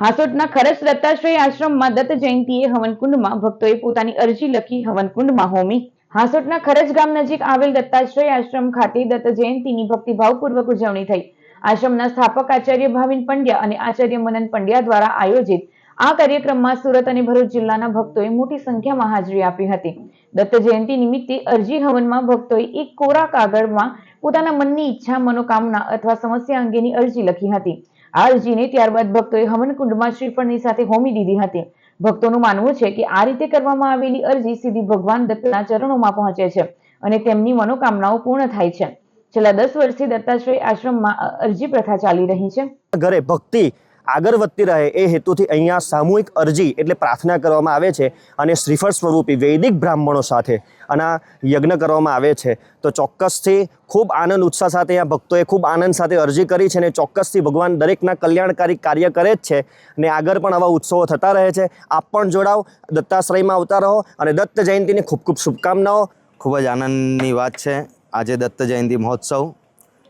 હાસોટના ખરસ દત્તાશ્રય આશ્રમમાં દત્ત જયંતીએ હવનકુંડમાં ભક્તોએ પોતાની અરજી લખી હવનકુંડમાં હોમી. હાસોટના ખરજ ગામ નજીક આવેલ દત્તાશ્રય આશ્રમ ખાતે દત્ત જયંતિની ભક્તિભાવપૂર્વક ઉજવણી થઈ. આશ્રમના સ્થાપક આચાર્ય ભાવિન પંડ્યા અને આચાર્ય મનન પંડ્યા દ્વારા આયોજિત આ કાર્યક્રમમાં સુરત અને ભરૂચ જિલ્લાના ભક્તોએ મોટી સંખ્યામાં હાજરી આપી હતી. દત્ત જયંતી નિમિત્તે અરજી હવનમાં ભક્તોએ એક કોરા કાગળમાં પોતાના મનની ઈચ્છા, મનોકામના અથવા સમસ્યા અંગેની અરજી લખી હતી. આ ત્યારબાદ ભક્તોએ હવનકુંડમાં શ્રીફળની સાથે હોમી દીધી હતી. ભક્તોનું માનવું છે કે આ રીતે કરવામાં આવેલી અરજી સીધી ભગવાન દત્તના ચરણોમાં પહોંચે છે અને તેમની મનોકામનાઓ પૂર્ણ થાય છે. છેલ્લા દસ વર્ષથી દત્તાશ્રય આશ્રમમાં અરજી પ્રથા ચાલી રહી છે. ઘરે ભક્તિ આગળ વધતી રહે એ હેતુથી અહીંયા સામૂહિક અરજી એટલે પ્રાર્થના કરવામાં આવે છે અને શ્રીફળ સ્વરૂપી વૈદિક બ્રાહ્મણો સાથે અને યજ્ઞ કરવામાં આવે છે. તો ચોક્કસથી ખૂબ આનંદ, ઉત્સાહ સાથે અહીંયા ભક્તોએ ખૂબ આનંદ સાથે અરજી કરી છે અને ચોક્કસથી ભગવાન દરેકના કલ્યાણકારી કાર્ય કરે જ છે અને આગળ પણ આવા ઉત્સવો થતા રહે છે. આપ પણ જોડાઓ, દત્તાશ્રયમાં આવતા રહો અને દત્ત જયંતીની ખૂબ ખૂબ શુભકામનાઓ. ખૂબ જ આનંદની વાત છે. આજે દત્ત જયંતિ મહોત્સવ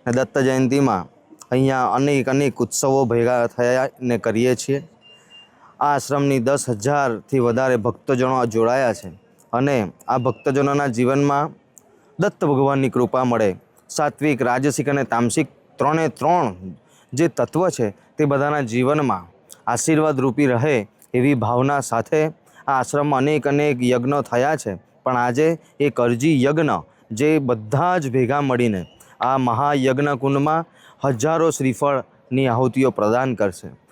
અને દત્ત જયંતિમાં અહીંયા અનેક અનેક ઉત્સવો ભેગા થયા ને કરીએ છીએ. આ આશ્રમની દસ હજારથી વધારે ભક્તજનો જોડાયા છે અને આ ભક્તજનોના જીવનમાં દત્ત ભગવાનની કૃપા મળે. સાત્વિક, રાજસિક અને તામસિક ત્રણે ત્રણ જે તત્વ છે તે બધાના જીવનમાં આશીર્વાદ રૂપી રહે એવી ભાવના સાથે આ આશ્રમમાં અનેક અનેક યજ્ઞો થયા છે. પણ આજે એક અરજી યજ્ઞ જે બધા જ ભેગા મળીને આ મહાયજ્ઞ કુંડમાં હજારો શ્રીફળની આહુતિઓ પ્રદાન કરશે.